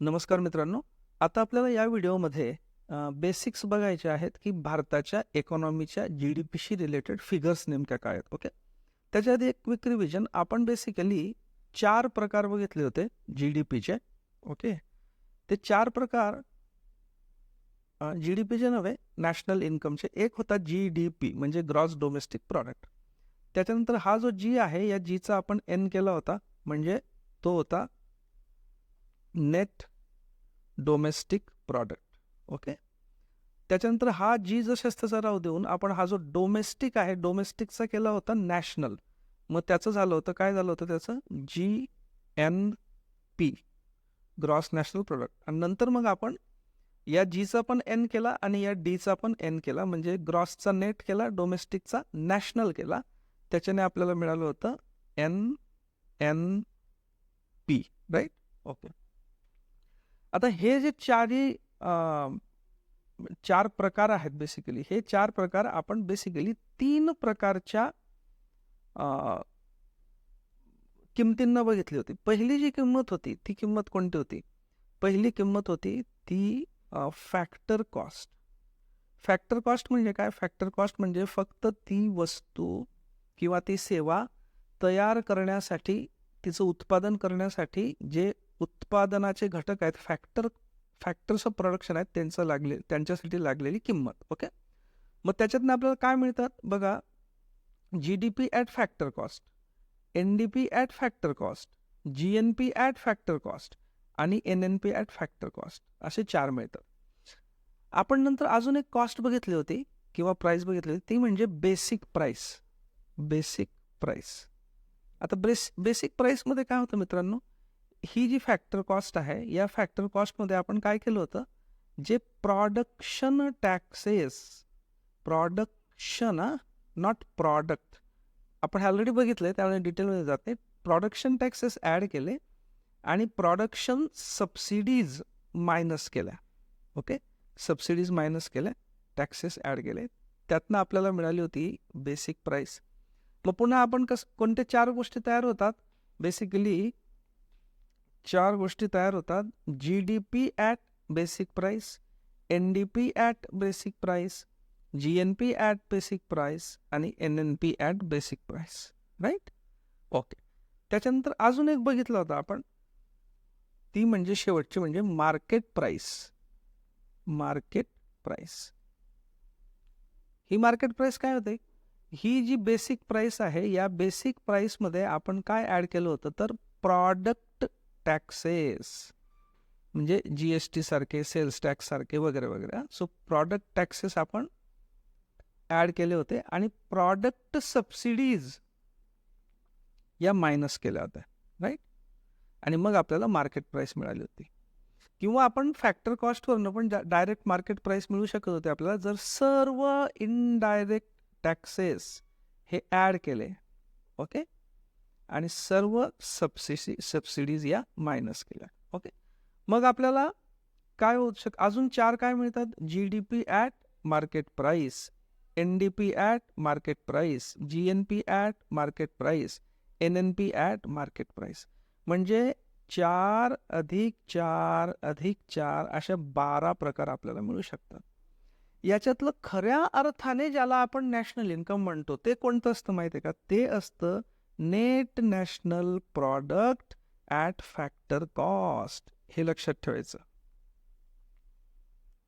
नमस्कार मित्रांनो. आता आपल्याला या व्हिडिओमध्ये बेसिक्स बघायचे आहेत की भारताच्या इकॉनॉमीच्या जी डी पीशी रिलेटेड फिगर्स नेमक्या काय आहेत ओके त्याच्या आधी एक क्विक रिव्हिजन आपण बेसिकली चार प्रकार बघितले होते जी डी पीचे ओके ते चार प्रकार जी डी पीचे नव्हे नॅशनल इन्कमचे एक होता जी डी पी म्हणजे ग्रॉस डोमेस्टिक प्रॉडक्ट त्याच्यानंतर हा जो जी आहे या जीचा आपण एन केला होता म्हणजे तो होता नेट डोमेस्टिक प्रॉडक्ट ओके त्याच्यानंतर हा जी जसं तसा देऊन आपण हा जो डोमेस्टिक आहे डोमेस्टिकचा केला होता नॅशनल मग त्याचं झालं होतं काय झालं होतं त्याचं? G N P gross national product आणि नंतर मग आपण या जीचा पण एन केला आणि या डीचा पण एन केला म्हणजे ग्रॉसचा नेट केला डोमेस्टिकचा नॅशनल केला. त्याच्याने आपल्याला मिळालं होतं N N P right okay आता हे जे चारही चार प्रकार आहेत बेसिकली हे चार प्रकार आपण बेसिकली तीन प्रकारच्या किमतींना बघितली होती. पहिली जी किंमत होती ती किंमत कोणती होती? पहिली किंमत होती ती फॅक्टर कॉस्ट फॅक्टर कॉस्ट म्हणजे काय? फॅक्टर कॉस्ट म्हणजे फक्त ती वस्तू किंवा ती सेवा तयार करण्यासाठी तिचं उत्पादन करण्यासाठी जे उत्पादनाचे घटक आहेत फॅक्टर फॅक्टर्स ऑफ प्रोडक्शन आहेत त्यांचं लागले त्यांच्यासाठी लागलेली किंमत ओके मग त्याच्यातनं आपल्याला काय मिळतात? बघा G D P at factor cost N D P at factor cost G N P at factor cost आणि N N P at factor cost असे चार मिळतात. आपण नंतर अजून एक कॉस्ट बघितली होती किंवा प्राईस बघितली होती ती म्हणजे बेसिक प्राईस बेसिक प्राईस आता बेस बेसिक प्राईसमध्ये काय होतं मित्रांनो? ही जी फॅक्टर कॉस्ट आहे या फॅक्टर कॉस्टमध्ये आपण काय केलं होतं? जे production taxes production not product आपण ऑलरेडी बघितलं त्यामुळे डिटेलमध्ये जाते प्रॉडक्शन टॅक्सेस ॲड केले आणि प्रॉडक्शन सबसिडीज मायनस केल्या. ओके सबसिडीज मायनस केल्या टॅक्सेस ॲड केले. त्यातनं आपल्याला मिळाली होती बेसिक प्राईस मग पुन्हा आपण कस कोणते चार गोष्टी तयार होतात? बेसिकली चार गोष्टी तयार होतात. G D P at basic price N D P at basic price G N P at basic price आणि N N P at basic price right okay त्याच्यानंतर अजून एक बघितलं होतं आपण. ती म्हणजे शेवटची म्हणजे मार्केट प्राईस मार्केट प्राईस ही मार्केट प्राईस काय होते? ही जी बेसिक प्राईस आहे या बेसिक प्राईसमध्ये आपण काय ॲड केलं होतं? तर प्रॉडक्ट टॅक्सेस म्हणजे जी एस टी सारखे सेल्स टॅक्स सारखे वगैरे वगैरे सो प्रॉडक्ट टॅक्सेस आपण ॲड केले होते आणि प्रॉडक्ट सबसिडीज या मायनस केल्या होत्या. राईट आणि मग आपल्याला मार्केट प्राईस मिळाली होती. किंवा आपण फॅक्टर कॉस्टवरनं पण डायरेक्ट मार्केट प्राईस मिळू शकत होते आपल्याला. जर सर्व इनडायरेक्ट टॅक्सेस हे ॲड केले ओके आणि सर्व सबसिडी सबसिडीज या मायनस केल्या. ओके? मग आपल्याला काय होऊ शक अजून चार काय मिळतात? G D P at market price N D P at market price G N P at market price N N P at market price म्हणजे चार अधिक चार अधिक चार अशा बारा प्रकार आपल्याला मिळू शकतात. याच्यातलं खऱ्या अर्थाने ज्याला आपण नॅशनल इन्कम म्हणतो ते कोणतं असतं माहिती आहे का? ते असतं net national product at factor cost हे लक्षात ठेवायचं.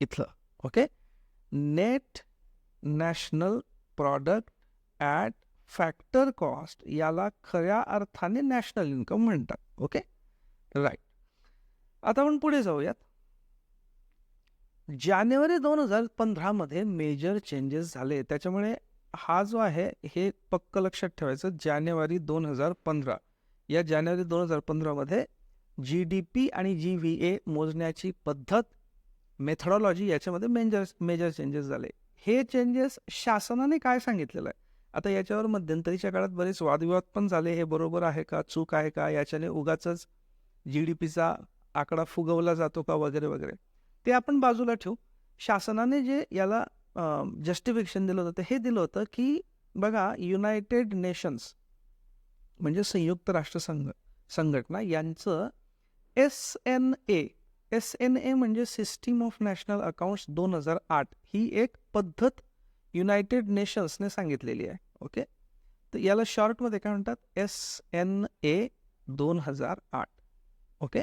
इथलं okay net national product at factor cost याला खऱ्या अर्थाने नॅशनल इन्कम म्हणतात ओके राईट आता आपण पुढे जाऊयात. जानेवारी दोन हजार पंधरामध्ये मेजर चेंजेस झाले. त्याच्यामुळे हा जो आहे हे पक्क लक्षात ठेवायचं जानेवारी दोन हजार पंधरा. या जानेवारी दोन हजार पंधरामध्ये जी डी पी आणि जी व्ही ए मोजण्याची पद्धत मेथडॉलॉजी याच्यामध्ये मेजर मेजर चेंजेस झाले. हे चेंजेस शासनाने काय सांगितलेलं आहे? आता याच्यावर मध्यंतरीच्या काळात बरेच वादविवाद पण झाले. हे बरोबर आहे का? चूक आहे का? याच्याने उगाच जी डी पीचा आकडा फुगवला जातो का? वगैरे वगैरे. ते आपण बाजूला ठेवू. शासनाने जे याला जस्टिफिकेशन दिलं होतं. हे दिलं होतं की बघा युनायटेड नेशन्स म्हणजे संयुक्त राष्ट्रसंघ संघटना यांचं S N A S N A म्हणजे सिस्टीम ऑफ नॅशनल अकाउंट्स दोन हजार आठ ही एक पद्धत युनायटेड नेशन्सने सांगितलेली आहे. ओके तर याला शॉर्टमध्ये काय म्हणतात? एस एन ए दोन हजार आठ. ओके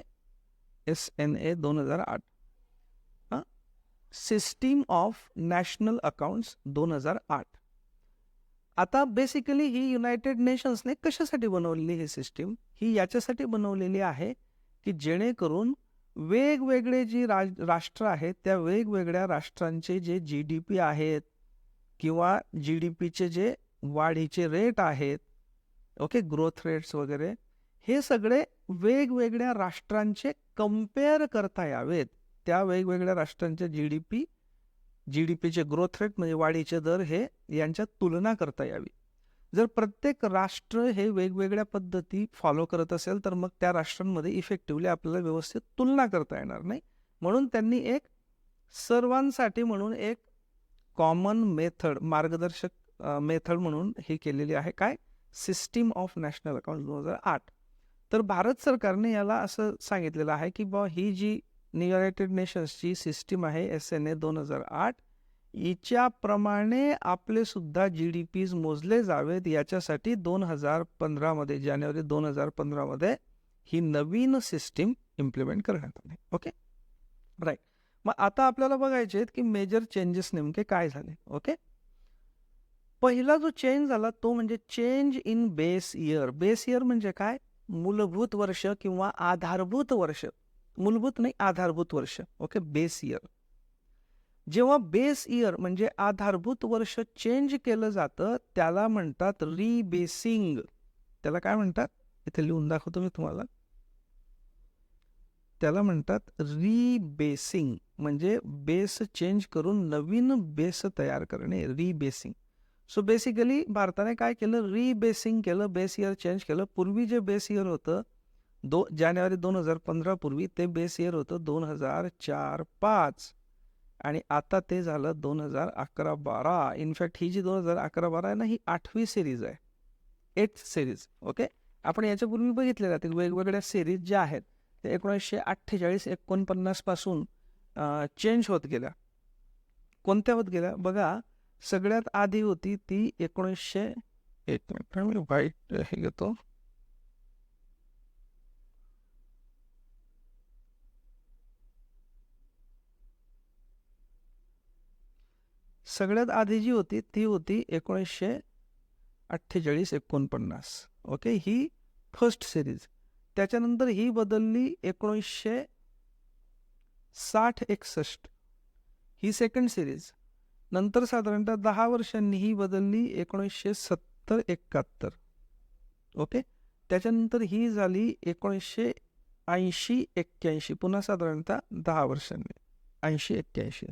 एस एन ए दोन हजार आठ. सिस्टीम ऑफ नॅशनल अकाउंट्स दोन हजार आठ. आता बेसिकली ही युनायटेड नेशन्सने कशासाठी बनवलेली ही सिस्टीम? ही याच्यासाठी बनवलेली आहे की जेणेकरून वेगवेगळे जी राज राष्ट्र आहेत त्या वेगवेगळ्या राष्ट्रांचे जे जी डी पी आहेत किंवा जी डी पीचे जे वाढीचे रेट आहेत ओके ग्रोथ रेट्स वगैरे हे सगळे वेगवेगळ्या राष्ट्रांचे कंपेअर करता यावेत. त्या वेगवेगळ्या राष्ट्रांच्या G D P G D पीचे ग्रोथ रेट म्हणजे वाढीचे दर हे यांच्यात तुलना करता यावी. जर प्रत्येक राष्ट्र हे वेगवेगळ्या पद्धती फॉलो करत असेल तर मग त्या राष्ट्रांमध्ये इफेक्टिव्हली आपल्याला व्यवस्थित तुलना करता येणार नाही. म्हणून त्यांनी एक सर्वांसाठी म्हणून एक कॉमन मेथड मार्गदर्शक मेथड म्हणून ही केलेली आहे. काय? सिस्टीम ऑफ नॅशनल अकाउंट दोन हजार आठ. तर भारत सरकारने याला असं सांगितलेलं आहे की बा ही जी युनायटेड नेशन्सची सिस्टीम आहे एस एन ए दोन हजार आठ. हिच्याप्रमाणे आपले सुद्धा जी डी पीज मोजले जावेत याच्यासाठी दोन हजार पंधरामध्ये जानेवारी दोन हजार पंधरामध्ये ही नवीन सिस्टीम इम्प्लिमेंट करण्यात आली. ओके राईट मग आता आपल्याला बघायचे आहेत की मेजर चेंजेस नेमके काय झाले. ओके पहिला जो चेंज झाला तो म्हणजे change in base year base year म्हणजे काय? मूलभूत वर्ष किंवा आधारभूत वर्ष. मूलभूत नाही आधारभूत वर्ष. ओके बेस इयर जेव्हा बेस इयर म्हणजे आधारभूत वर्ष चेंज केलं जातं त्याला म्हणतात रिबेसिंग त्याला काय म्हणतात? इथे लिहून दाखवतो मी तुम्हाला. त्याला म्हणतात रिबेसिंग म्हणजे बेस चेंज करून नवीन बेस तयार करणे रिबेसिंग सो बेसिकली भारताने काय केलं? रिबेसिंग केलं बेस इयर चेंज केलं. पूर्वी जे बेस इयर होतं दो जानेवारी दोन हजार पंधरा पूर्वी ते बेस इयर होतं दोन हजार चार पाच. आणि आता ते झालं दोन हजार अकरा बारा. इनफॅक्ट ही जी दोन हजार अकरा बारा आहे ना ही आठवी सिरीज आहे. एट सिरीज ओके आपण याच्यापूर्वी बघितलेल्या ते वेगवेगळ्या सिरीज ज्या आहेत ते एकोणीसशे अठ्ठेचाळीस एकोणपन्नासपासून चेंज होत गेल्या. कोणत्या होत गेल्या? बघा सगळ्यात आधी होती ती एकोणीसशे एक मिनिट मी वाईट हे घेतो. सगळ्यात आधी जी होती ती होती एकोणीसशे अठ्ठेचाळीस एकोणपन्नास. ओके? ही फर्स्ट सिरीज त्याच्यानंतर ही बदलली एकोणीसशे साठ एकसष्ट. ही सेकंड सिरीज नंतर साधारणतः दहा वर्षांनी ही बदलली एकोणीसशे सत्तर एकाहत्तर. ओके? त्याच्यानंतर ही झाली एकोणीसशे ऐंशी एक्क्याऐंशी. पुन्हा साधारणतः दहा वर्षांनी. ऐंशी एक्क्याऐंशी.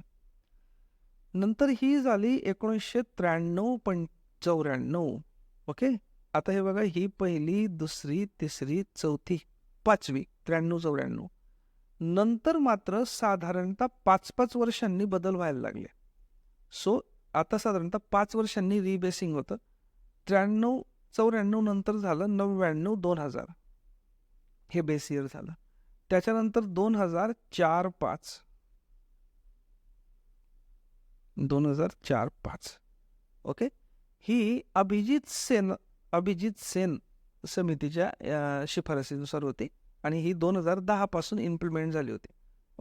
नंतर ही झाली एकोणीसशे त्र्याण्णव पण चौऱ्याण्णव. ओके? आता हे बघा ही पहिली दुसरी तिसरी चौथी पाचवी त्र्याण्णव चौऱ्याण्णव. नंतर मात्र साधारणतः पाच पाच वर्षांनी बदल व्हायला लागले. सो आता साधारणतः पाच वर्षांनी रिबेसिंग होतं. त्र्याण्णव चौऱ्याण्णव नंतर झालं नव्याण्णव दोन हजार. हे बेस इयर झालं. त्याच्यानंतर दोन हजार चार पाच. दोन हजार चार पाच. ओके? ही अभिजित सेन अभिजित सेन समितीच्या शिफारसीनुसार होती आणि ही दोन हजार दहापासून इम्प्लिमेंट झाली होती.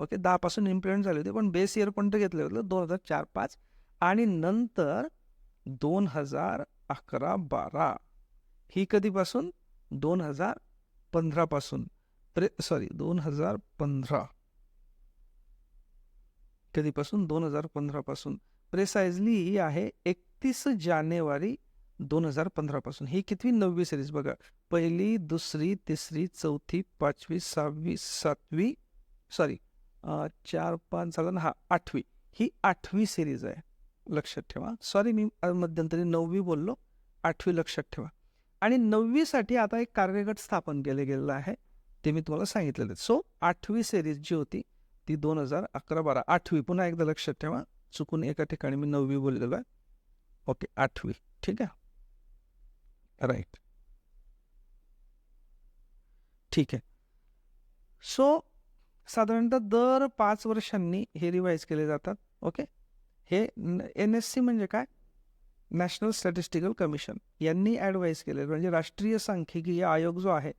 ओके? दहापासून इम्प्लिमेंट झाली होती पण बेस इयर कोणतं घेतलं होतं दोन हजार चार पाच आणि नंतर दोन हजार अकरा बारा. ही कधीपासून? दोन हजार पंधरापासून. प्रे सॉरी दोन हजार पंधरा. कधीपासून? दोन हजार पंधरापासून प्रेसाइजली ही आहे एकतीस जानेवारी दोन हजार पंधरापासून ही कितवी? नववी सिरीज बघा. पहिली दुसरी तिसरी चौथी पाचवी सहावी सातवी सॉरी चार पाच झालं ना हा आठवी. ही आठवी सिरीज आहे. लक्षात ठेवा. सॉरी मी मध्यंतरी नववी बोललो. आठवी लक्षात ठेवा. आणि नववीसाठी आता एक कार्यगट स्थापन केले गेलेलं आहे. ते मी तुम्हाला सांगितलेलं सो आठवी सिरीज जी होती ती दोन हजार अकरा बारा. आठवी. पुन्हा एकदा लक्षात ठेवा. चुकून एका ठिकाणी मी नववी बोललेलो आहे. ओके आठवी. ठीक आहे? राईट ठीक आहे. सो साधारणतः दर पाच वर्षांनी हे रिवाईज केले जातात. ओके? हे एन एस सी म्हणजे काय? नॅशनल स्टॅटिस्टिकल कमिशन यांनी ॲडवाईज केले म्हणजे राष्ट्रीय सांख्यिकीय आयोग जो आहे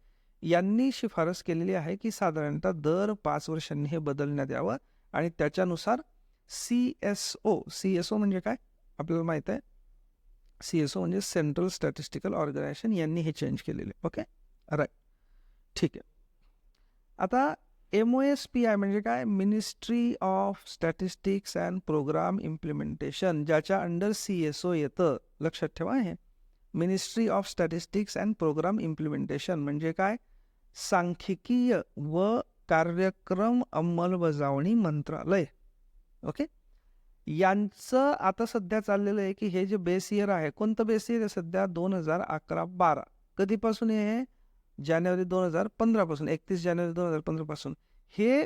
यांनी शिफारस केलेली आहे की साधारणतः दर पाच वर्षांनी हे बदलण्यात यावं आणि त्याच्यानुसार C S O C S O म्हणजे काय? आपल्याला माहीत आहे. सी एस ओ म्हणजे सेंट्रल स्टॅटिस्टिकल ऑर्गनायझेशन यांनी हे चेंज केलेले. ओके राईट ठीक आहे. आता M O S P I म्हणजे काय? Ministry of statistics and programme implementation ज्याच्या अंडर सी एस ओ येतं. लक्षात ठेवा हे. Ministry of statistics and programme implementation म्हणजे काय? सांख्यिकीय व कार्यक्रम अंमलबजावणी मंत्रालय. ओके? यांचं आता सध्या चाललेलं आहे की हे जे बेस इयर आहे कोणतं बेस इयर आहे सध्या? दोन हजार अकरा बारा. कधीपासून हे? जानेवारी दोन हजार पंधरापासून एकतीस जानेवारी दोन हजार पंधरापासून. हे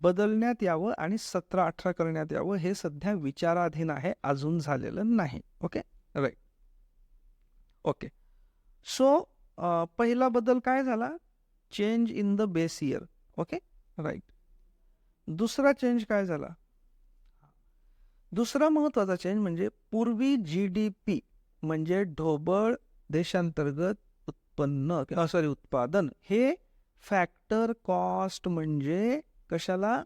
बदलण्यात यावं आणि सतरा अठरा करण्यात यावं हे सध्या विचाराधीन आहे अजून झालेलं नाही. ओके? Right okay. सो पहिला बदल काय झाला? Change in the base year okay right दुसरा चेंज काय झाला? दुसरा महत्त्वाचा चेंज म्हणजे पूर्वी जी डी पी म्हणजे ढोबळ देशांतर्गत उत्पन्न किंवा सॉरी उत्पादन. हे फॅक्टर कॉस्ट म्हणजे कशाला?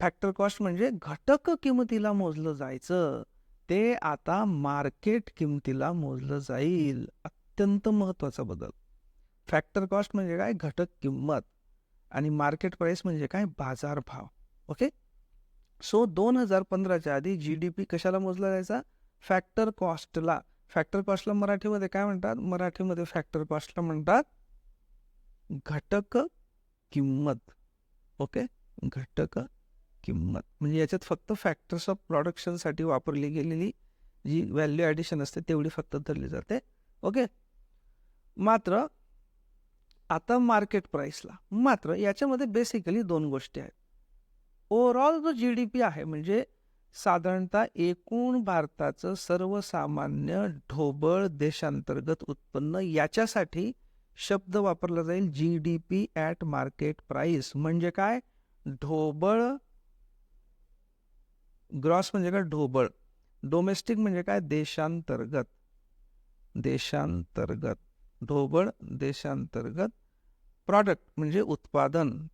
फॅक्टर कॉस्ट म्हणजे घटक किंमतीला मोजलं जायचं. ते आता मार्केट किंमतीला मोजलं जाईल. अत्यंत महत्त्वाचा बदल. फॅक्टर कॉस्ट म्हणजे काय? घटक किंमत आणि मार्केट प्राइस म्हणजे काय? बाजार भाव. ओके सो दोन हजार पंधराच्या आधी जी डी पी कशाला मोजला जायचा? फॅक्टर कॉस्टला फॅक्टर कॉस्टला मराठीमध्ये काय म्हणतात? मराठीमध्ये फॅक्टर कॉस्टला म्हणतात घटक किंमत. ओके घटक किंमत. म्हणजे याच्यात फक्त फॅक्टर्स ऑफ प्रोडक्शनसाठी वापरली गेलेली जी व्हॅल्यू ॲडिशन असते तेवढी फक्त धरली जाते. ओके मात्र आता मार्केट प्राईसला मात्र याच्यामध्ये बेसिकली दोन गोष्टी आहेत. ओव्हरऑल जो जी डी पी आहे म्हणजे साधारणतः एकूण भारताचं सर्वसामान्य ढोबळ देशांतर्गत उत्पन्न याच्यासाठी शब्द वापरला जाईल G D P at market price म्हणजे काय? ढोबळ ग्रॉस म्हणजे काय? ढोबळ. डोमेस्टिक म्हणजे काय? देशांतर्गत. देशांतर्गत. ढोबळ देशांतर्गत प्रॉडक्ट म्हणजे उत्पादन.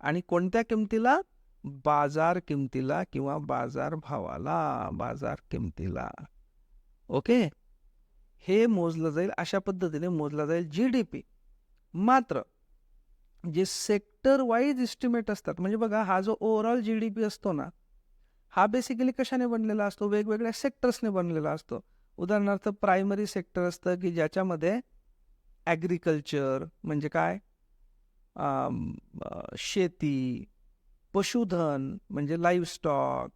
आणि कोणत्या किमतीला? बाजार किमतीला किंवा बाजार भावाला बाजार किमतीला. ओके? हे मोजलं जाईल अशा पद्धतीने मोजलं जाईल जी डी पी मात्र जे सेक्टर वाईज इस्टिमेट असतात म्हणजे बघा हा जो ओव्हरऑल जी डी पी असतो ना हा बेसिकली कशाने बनलेला असतो? वेगवेगळ्या सेक्टर्सने बनलेला असतो. उदाहरणार्थ प्रायमरी सेक्टर असतं की ज्याच्यामध्ये ॲग्रिकल्चर म्हणजे काय? शेती पशुधन म्हणजे लाईव्हस्टॉक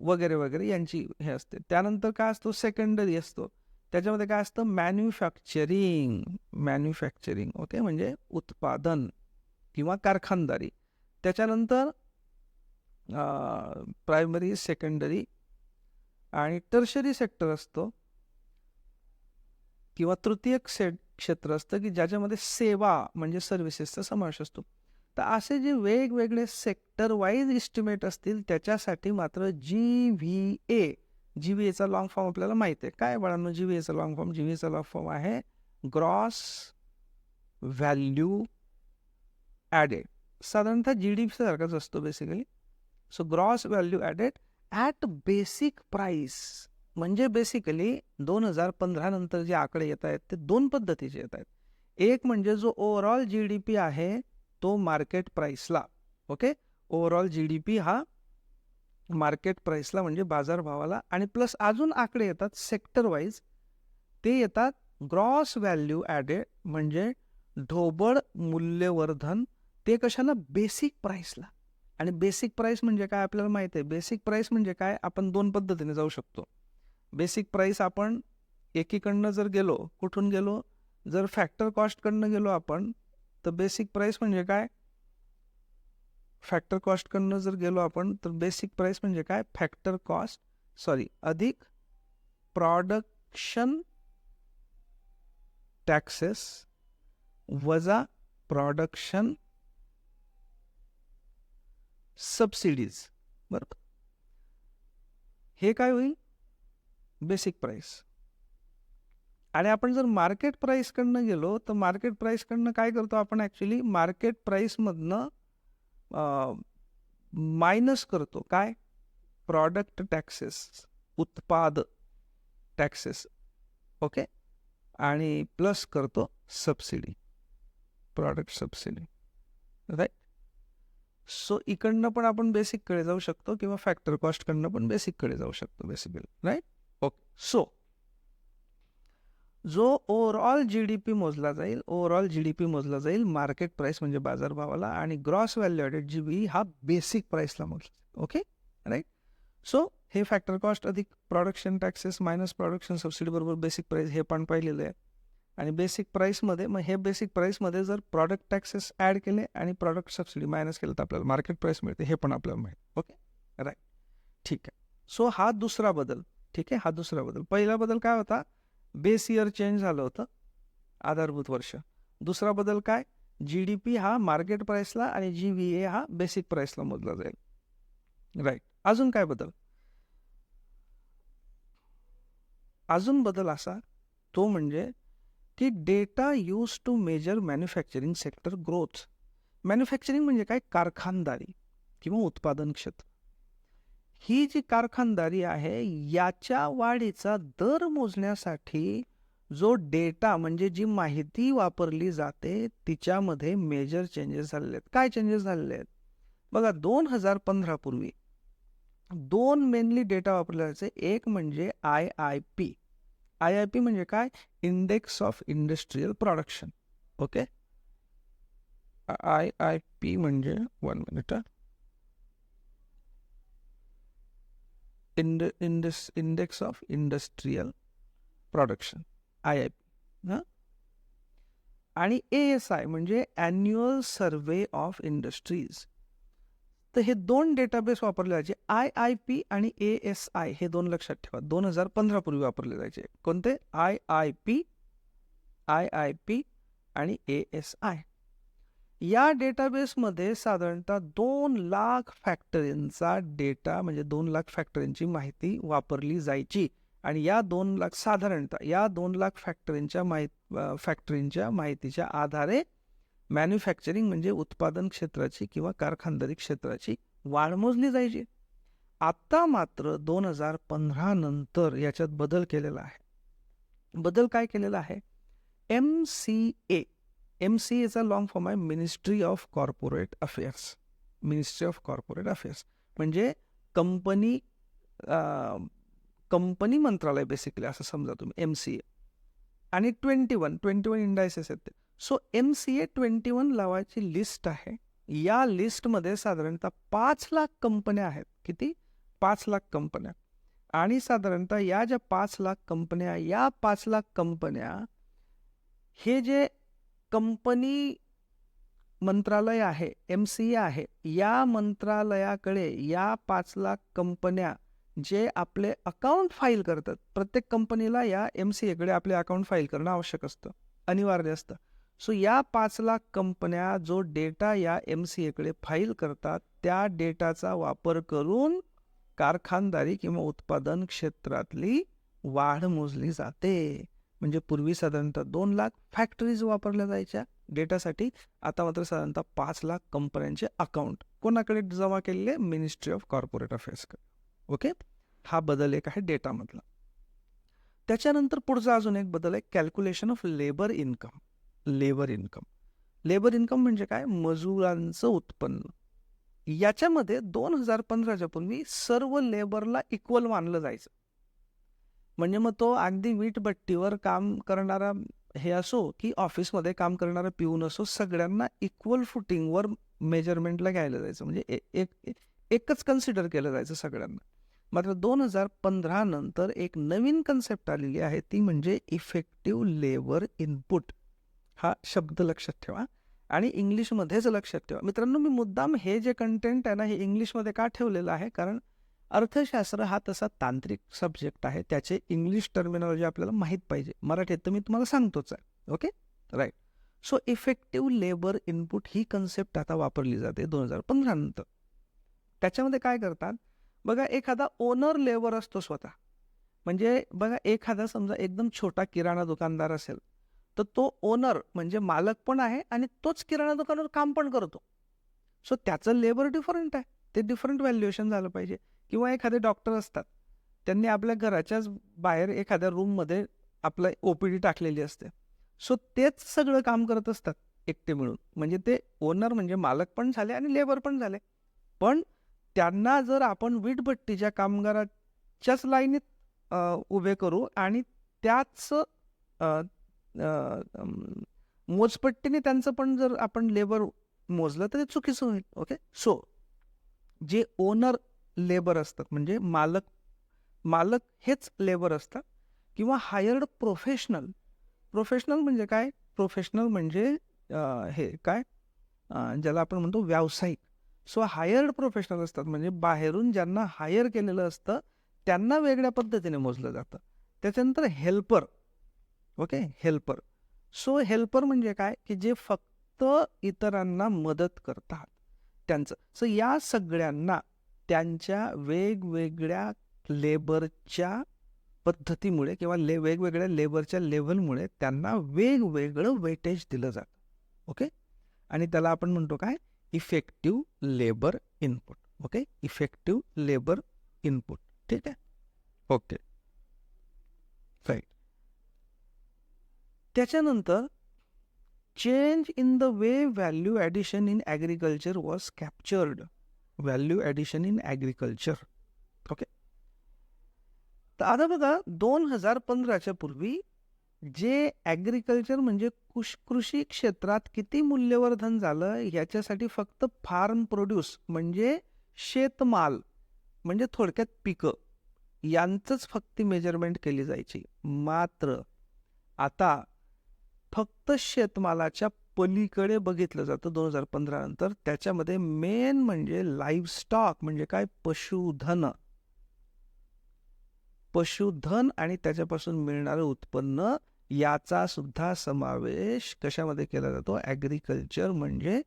वगैरे वगैरे यांची हे असते. त्यानंतर काय असतो? सेकंडरी असतो. त्याच्यामध्ये काय असतं? मॅन्युफॅक्चरिंग मॅन्युफॅक्चरिंग ओके म्हणजे उत्पादन किंवा कारखानदारी. त्याच्यानंतर प्रायमरी सेकंडरी आणि टर्शरी सेक्टर असतो. किंवा तृतीयक क्षेत्र असतं की ज्याच्यामध्ये सेवा म्हणजे सर्व्हिसेसचा समावेश असतो. तर असे जे वेगवेगळे सेक्टर वाईज इस्टिमेट असतील त्याच्यासाठी मात्र G V A G V एचा लॉंग फॉर्म आपल्याला माहिती आहे. काय बाळांनो? जी व्ही एचा लॉंग फॉर्म जी व्ही एचा लॉंग फॉर्म आहे ग्रॉस व्हॅल्यू ॲडेड साधारणतः जी डी पी सारखाच असतो basically so gross value added at basic price म्हणजे बेसिकली दोन हजार पंधरा नंतर जे आकडे येत आहेत ते दोन पद्धतीचे येत आहेत. एक म्हणजे जो ओव्हरऑल जी डी पी आहे तो market प्राईसला okay overall G D P हा मार्केट प्राईसला म्हणजे बाजारभावाला आणि प्लस अजून आकडे येतात सेक्टर वाईज ते येतात ग्रॉस व्हॅल्यू ॲडेड म्हणजे ढोबळ मूल्यवर्धन ते कशाला बेसिक प्राईसला आणि बेसिक प्राईस म्हणजे काय आपल्याला माहिती आहे? बेसिक प्राईस म्हणजे काय? आपण दोन पद्धतीने जाऊ शकतो. बेसिक प्राईस आपण एकीकडनं जर गेलो कुठून गेलो? जर फॅक्टर कॉस्टकडनं गेलो आपण तर बेसिक प्राईस म्हणजे काय? फॅक्टर कॉस्टकडनं जर गेलो आपण तर बेसिक प्राईस म्हणजे काय? फॅक्टर कॉस्ट सॉरी अधिक प्रॉडक्शन टॅक्सेस वजा प्रॉडक्शन सबसिडीज बरोबर? हे काय होईल? बेसिक प्राईस आणि आपण जर मार्केट प्राईसकडनं गेलो तर मार्केट प्राईसकडनं काय करतो आपण ॲक्च्युली मार्केट प्राईसमधनं मायनस करतो. काय? प्रॉडक्ट टॅक्सेस उत्पाद टॅक्सेस ओके? आणि प्लस करतो subsidy product subsidy right so इकडनं पण आपण बेसिककडे जाऊ शकतो किंवा फॅक्टर कॉस्टकडनं पण बेसिककडे जाऊ शकतो बेसिकली राईट ओके सो जो ओव्हरऑल जी डी पी मोजला जाईल ओव्हरऑल जी डी पी मोजला जाईल मार्केट प्राईस म्हणजे बाजारभावाला आणि gross value added G B हा बेसिक प्राईसला मोजला ओके राईट सो हे फॅक्टर कॉस्ट अधिक production taxes minus production subsidy बरोबर बेसिक प्राईस हे पण पाहिलेलं आहे. आणि बेसिक प्राईसमध्ये मग हे बेसिक प्राईसमध्ये जर प्रॉडक्ट टॅक्सेस ॲड केले आणि प्रॉडक्ट सबसिडी मायनस केलं तर आपल्याला मार्केट प्राईस मिळते हे पण आपल्याला माहीत ओके राईट ठीक आहे. सो हा दुसरा बदल ठीक आहे? हा दुसरा बदल. पहिला बदल काय होता? बेस इयर चेंज झालं होतं आधारभूत वर्ष. दुसरा बदल काय? जी डी पी हा मार्केट प्राईसला आणि जी व्ही ए हा बेसिक प्राईसला मोजला जाईल. राईट अजून काय बदल? अजून बदल असा तो म्हणजे की data use to measure manufacturing sector growth manufacturing म्हणजे काय? कारखानदारी किंवा उत्पादन क्षेत्र. ही जी कारखानदारी आहे याच्या वाढीचा दर मोजण्यासाठी जो डेटा म्हणजे जी माहिती वापरली जाते तिच्यामध्ये मेजर चेंजेस झालेले आहेत. काय चेंजेस झालेले आहेत? बघा दोन हजार पंधरा पूर्वी दोन मेनली डेटा वापरले जायचे. एक म्हणजे I I P I I P म्हणजे काय? Index of industrial production okay I I P म्हणजे one minute Ind Indus index of industrial production I I P. हां? आणि ए एस आय म्हणजे ॲन्युअल सर्वे ऑफ इंडस्ट्रीज तर हे दोन database वापरले जायचे. आय आय पी आणि ए एस आय हे दोन लक्षात ठेवा. दोन हजार पंधरा पूर्वी वापरले जायचे. कोणते? I I P I I P आणि ए एस आय या डेटाबेसमध्ये साधारणतः दोन लाख फॅक्टरींचा डेटा म्हणजे दोन लाख फॅक्टरींची माहिती वापरली जायची. आणि या दोन लाख साधारणतः या दोन लाख फॅक्टरींच्या माहीत फॅक्टरींच्या माहितीच्या आधारे मॅन्युफॅक्चरिंग म्हणजे उत्पादन क्षेत्राची किंवा कारखानदारी क्षेत्राची वाढ मोजली जायची. आत्ता मात्र दोन हजार पंधरा नंतर याच्यात बदल केलेला आहे. बदल काय केलेला आहे? M C A M C एचा लॉंग फॉर्म आहे ministry of corporate affairs ministry of corporate affairs म्हणजे कंपनी कंपनी मंत्रालय बेसिकली असं समजा तुम्ही एम सी ए आणि twenty one twenty one indices आहेत so M C A twenty one लावायची लिस्ट आहे. या लिस्टमध्ये साधारणतः पाच लाख कंपन्या आहेत. किती? पाच लाख कंपन्या आणि साधारणतः या ज्या पाच लाख कंपन्या या पाच लाख कंपन्या हे जे कंपनी मंत्रालय आहे एम सी ए आहे या मंत्रालयाकडे या पाच लाख कंपन्या जे आपले अकाउंट फाईल करतात प्रत्येक कंपनीला या एम सी एकडे आपले अकाउंट फाईल करणं आवश्यक असतं अनिवार्य असतं. सो या पाच लाख कंपन्या जो डेटा या एम सी एकडे फाईल करतात त्या डेटाचा वापर करून कारखानदारी किंवा उत्पादन क्षेत्रातली वाढ मोजली जाते. म्हणजे पूर्वी साधारणतः दोन लाख फॅक्टरीज वापरल्या जायच्या डेटासाठी आता मात्र साधारणतः पाच लाख कंपन्यांचे अकाउंट कोणाकडे जमा केलेले? मिनिस्ट्री ऑफ कॉर्पोरेट अफेअर्सकडे ओके हा बदल एक आहे डेटामधला. त्याच्यानंतर पुढचा अजून एक बदल आहे calculation of labour income labour income. Labour income म्हणजे काय? मजुरांचं उत्पन्न. याच्यामध्ये दोन हजार पंधराच्या पूर्वी सर्व लेबरला इक्वल मानलं जायचं. म्हणजे मग तो अगदी वीटभट्टीवर काम करणारा हे असो की ऑफिसमध्ये काम करणारा पिऊन असो सगळ्यांना इक्वल फुटिंगवर मेजरमेंटला घ्यायला जायचं. म्हणजे एक एकच कन्सिडर केलं जायचं सगळ्यांना. मात्र दोन हजार पंधरा नंतर एक नवीन कन्सेप्ट आलेली आहे ती म्हणजे इफेक्टिव्ह लेबर इनपुट हा शब्द लक्षात ठेवा आणि इंग्लिशमध्येच लक्षात ठेवा. मित्रांनो मी मुद्दाम हे जे कंटेंट आहे ना हे इंग्लिशमध्ये का ठेवलेलं आहे? कारण अर्थशास्त्र हा तसा तांत्रिक सब्जेक्ट आहे त्याचे इंग्लिश टर्मिनॉलॉजी आपल्याला माहीत पाहिजे. मराठीत तर मी तुम्हाला सांगतोच आहे. Okay right so effective labour input ही कन्सेप्ट आता वापरली जाते दोन हजार पंधरा नंतर. त्याच्यामध्ये काय करतात? बघा एखादा ओनर लेबर असतो स्वतः. म्हणजे बघा एखादा समजा एकदम छोटा किराणा दुकानदार असेल तर तो ओनर म्हणजे मालक पण आहे आणि तोच किराणा दुकानावर काम पण करतो. सो त्याचं लेबर डिफरंट आहे. ते डिफरंट व्हॅल्युएशन झालं पाहिजे. किंवा एखादे डॉक्टर असतात. त्यांनी आपल्या घराच्याच बाहेर एखाद्या रूममध्ये आपलं ओ पी डी टाकलेली असते. सो तेच सगळं काम करत असतात एकटे मिळून. म्हणजे ते ओनर म्हणजे मालक पण झाले आणि लेबर पण झाले. पण त्यांना जर आपण वीटभट्टीच्या कामगाराच्याच लाईनीत उभे करू आणि त्याच मोजपट्टीने त्यांचं पण जर आपण लेबर मोजलं तर ते चुकीचं होईल ओके सो जे ओनर लेबर असतात म्हणजे मालक मालक हेच लेबर असतात किंवा हायर्ड प्रोफेशनल प्रोफेशनल म्हणजे काय? प्रोफेशनल म्हणजे हे काय? ज्याला आपण म्हणतो व्यावसायिक. सो हायर्ड प्रोफेशनल असतात म्हणजे बाहेरून ज्यांना हायर केलेलं असतं त्यांना वेगळ्या पद्धतीने मोजलं जातं. त्याच्यानंतर helper okay? Helper. So helper म्हणजे काय? की जे फक्त इतरांना मदत करतात. त्यांचं. सो या सगळ्यांना त्यांच्या वेगवेगळ्या लेबरच्या पद्धतीमुळे किंवा ले वेगवेगळ्या लेबरच्या लेवलमुळे त्यांना वेगवेगळं वेटेज दिलं जातं. ओके? आणि त्याला आपण म्हणतो काय? Effective labour input. Okay? Effective labour input. ठीक आहे? ओके. राईट. त्याच्यानंतर change in the way value addition in agriculture was captured value addition in agriculture okay तर आता बघा दोन हजार पंधराच्या पूर्वी जे ॲग्रिकल्चर म्हणजे कुश कृषी क्षेत्रात किती मूल्यवर्धन झालं याच्यासाठी फक्त फार्म प्रोड्यूस म्हणजे शेतमाल म्हणजे थोडक्यात पिकं यांचंच फक्त मेजरमेंट केली जायची. मात्र आता फक्त शेतमालाच्या पलीकडे बघितलं जातं दोन हजार पंधरा नंतर. त्याच्यामध्ये मेन म्हणजे लाईव्ह स्टॉक म्हणजे काय? पशुधन. पशुधन आणि त्याच्यापासून मिळणारं उत्पन्न याचा सुद्धा समावेश कशामध्ये केला जातो? ॲग्रिकल्चर म्हणजे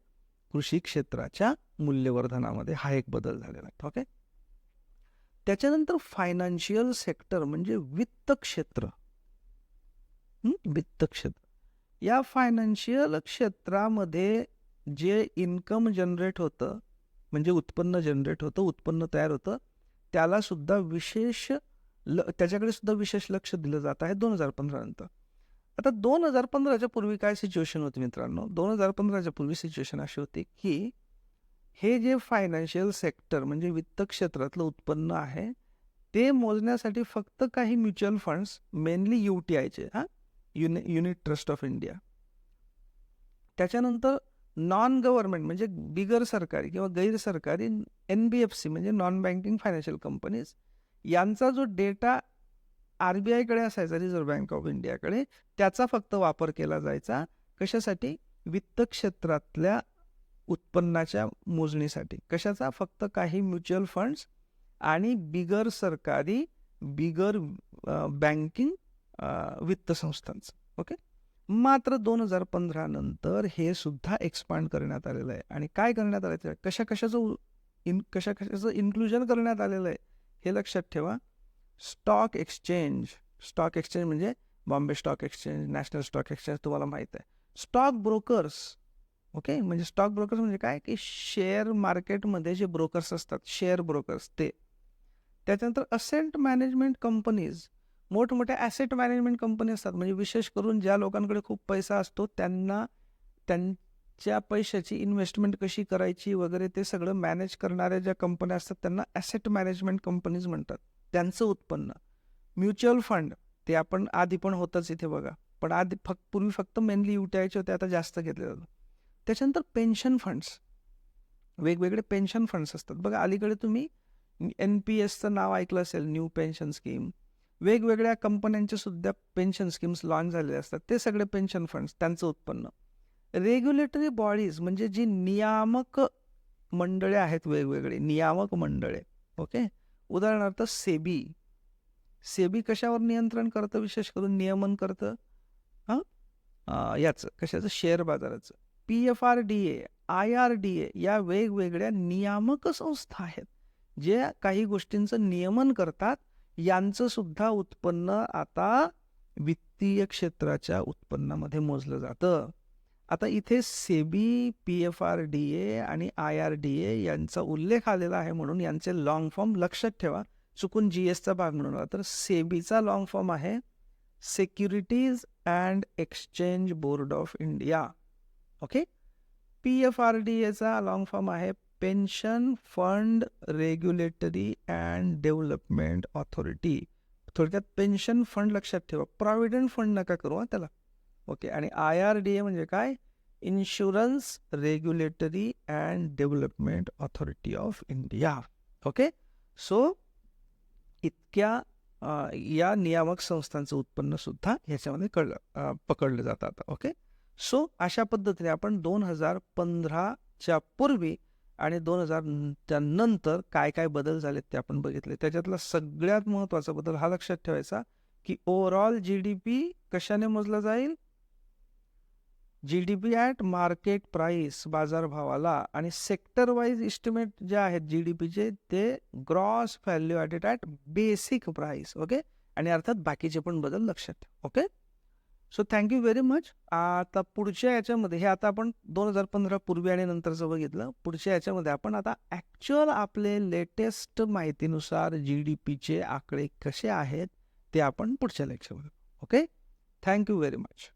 कृषी क्षेत्राच्या मूल्यवर्धनामध्ये. हा एक बदल झालेला आहे. ओके त्याच्यानंतर फायनान्शियल सेक्टर म्हणजे वित्त क्षेत्र. वित्त क्षेत्र. या फायनान्शियल क्षेत्रामध्ये जे इन्कम जनरेट होतं म्हणजे उत्पन्न जनरेट होतं उत्पन्न तयार होतं त्याला सुद्धा विशेष ल त्याच्याकडे सुद्धा विशेष लक्ष दिलं जात आहे दोन हजार पंधरा नंतर. आता दोन हजार पंधराच्या पूर्वी काय सिच्युएशन होती मित्रांनो? दोन हजार पंधराच्या पूर्वी सिच्युएशन अशी होती की हे जे फायनान्शियल सेक्टर म्हणजे वित्त क्षेत्रातलं उत्पन्न आहे ते मोजण्यासाठी फक्त काही mutual funds mainly U T आयचे हां? Uni unit trust of India. त्याच्यानंतर नॉन गव्हर्नमेंट म्हणजे बिगर सरकारी किंवा गैर सरकारी एन बी एफ सी म्हणजे नॉन बँकिंग फायनान्शियल कंपनीज यांचा जो डेटा आर बी आयकडे असायचा रिझर्व्ह बँक ऑफ इंडियाकडे त्याचा फक्त वापर केला जायचा कशासाठी? वित्त क्षेत्रातल्या उत्पन्नाच्या मोजणीसाठी. कशाचा? फक्त काही म्युच्युअल फंड्स आणि बिगर सरकारी बिगर बँकिंग वित्त संस्थांचं. ओके? मात्र दोन हजार पंधरा नंतर हे सुद्धा एक्सपांड करण्यात आलेलं आहे. आणि काय करण्यात आलं आहे कशा कशाचं इन कशा कशाचं इन्क्लुजन करण्यात आलेलं आहे हे लक्षात ठेवा. स्टॉक एक्सचेंज स्टॉक एक्सचेंज म्हणजे Bombay stock exchange national stock exchange तुम्हाला माहीत आहे. Stock brokers okay? म्हणजे स्टॉक ब्रोकर्स म्हणजे काय? की शेअर मार्केटमध्ये जे ब्रोकर्स असतात शेअर ब्रोकर्स ते. त्याच्यानंतर असेंट मॅनेजमेंट कंपनीज मोठमोठ्या ॲसेट मॅनेजमेंट कंपनी असतात. म्हणजे विशेष करून ज्या लोकांकडे खूप पैसा असतो त्यांना त्यांच्या पैशाची इन्व्हेस्टमेंट कशी करायची वगैरे ते सगळं मॅनेज करणाऱ्या ज्या कंपन्या असतात त्यांना ॲसेट मॅनेजमेंट कंपनीज म्हणतात. त्यांचं उत्पन्न. म्युच्युअल फंड ते आपण आधी पण होतंच इथे बघा. पण आधी फक्त पूर्वी फक्त मेनली युटीआयचे होते आता जास्त घेतले जातात त्याच्यानंतर पेन्शन फंड्स वेगवेगळे पेन्शन फंड्स असतात. बघा अलीकडे तुम्ही एन पी एसचं नाव ऐकलं असेल न्यू पेन्शन स्कीम वेगवेगळ्या कंपन्यांचे सुद्धा पेन्शन स्कीम्स लॉन्च झालेले असतात. ते सगळे पेन्शन फंड्स त्यांचं उत्पन्न. रेग्युलेटरी बॉडीज म्हणजे जी नियामक मंडळे आहेत वेगवेगळे नियामक मंडळे ओके उदाहरणार्थ सेबी. सेबी कशावर नियंत्रण करतं? विशेष करून नियमन करतं? हां? याचं कशाचं? शेअर बाजाराचं. P F R D A I R D A या वेगवेगळ्या नियामक संस्था आहेत. जे काही गोष्टींचं नियमन करतात यांचं सुद्धा उत्पन्न आता वित्तीय क्षेत्राच्या उत्पन्नामध्ये मोजलं जातं. आता इथे SEBI P F R D A आणि आय आर डी ए यांचा उल्लेख आलेला आहे म्हणून यांचे लॉंग फॉर्म लक्षात ठेवा. चुकून जी एसचा भाग म्हणून आला. तर सेबीचा लॉंग फॉर्म आहे securities and exchange board of India okay P F R D एचा लॉंग फॉर्म आहे pension fund regulatory and development authority थोडक्यात पेन्शन फंड लक्षात ठेवा. प्रॉव्हिडंट फंड नका करू हा त्याला. ओके आणि आय आर डी ए म्हणजे काय? Insurance regulatory and development authority of India okay so इतक्या या नियामक संस्थांचं उत्पन्न सुद्धा ह्याच्यामध्ये कळलं पकडलं जातं आता. ओके सो अशा पद्धतीने आपण दोन हजार पंधराच्या पूर्वी आणि दोन हजार त्यानंतर काय काय बदल झालेत ते आपण बघितले. त्याच्यातला सगळ्यात महत्त्वाचा बदल हा लक्षात ठेवायचा की ओव्हरऑल जी डी पी कशाने मोजला जाईल? G D P at market price बाजारभावाला आणि सेक्टर वाईज इस्टिमेट जे आहेत जी डी पीचे ते gross value added at basic price okay आणि अर्थात बाकीचे पण बदल लक्षात ठेवा okay so thank you very much आता पुढच्या याच्यामध्ये हे आता आपण दोन हजार पंधरा पूर्वी आणि नंतरचं बघितलं. पुढच्या याच्यामध्ये आपण आता ॲक्च्युअल आपले लेटेस्ट माहितीनुसार जी डी पीचे आकडे कसे आहेत ते आपण पुढच्या लेक्चरमध्ये ओके थँक्यू व्हेरी मच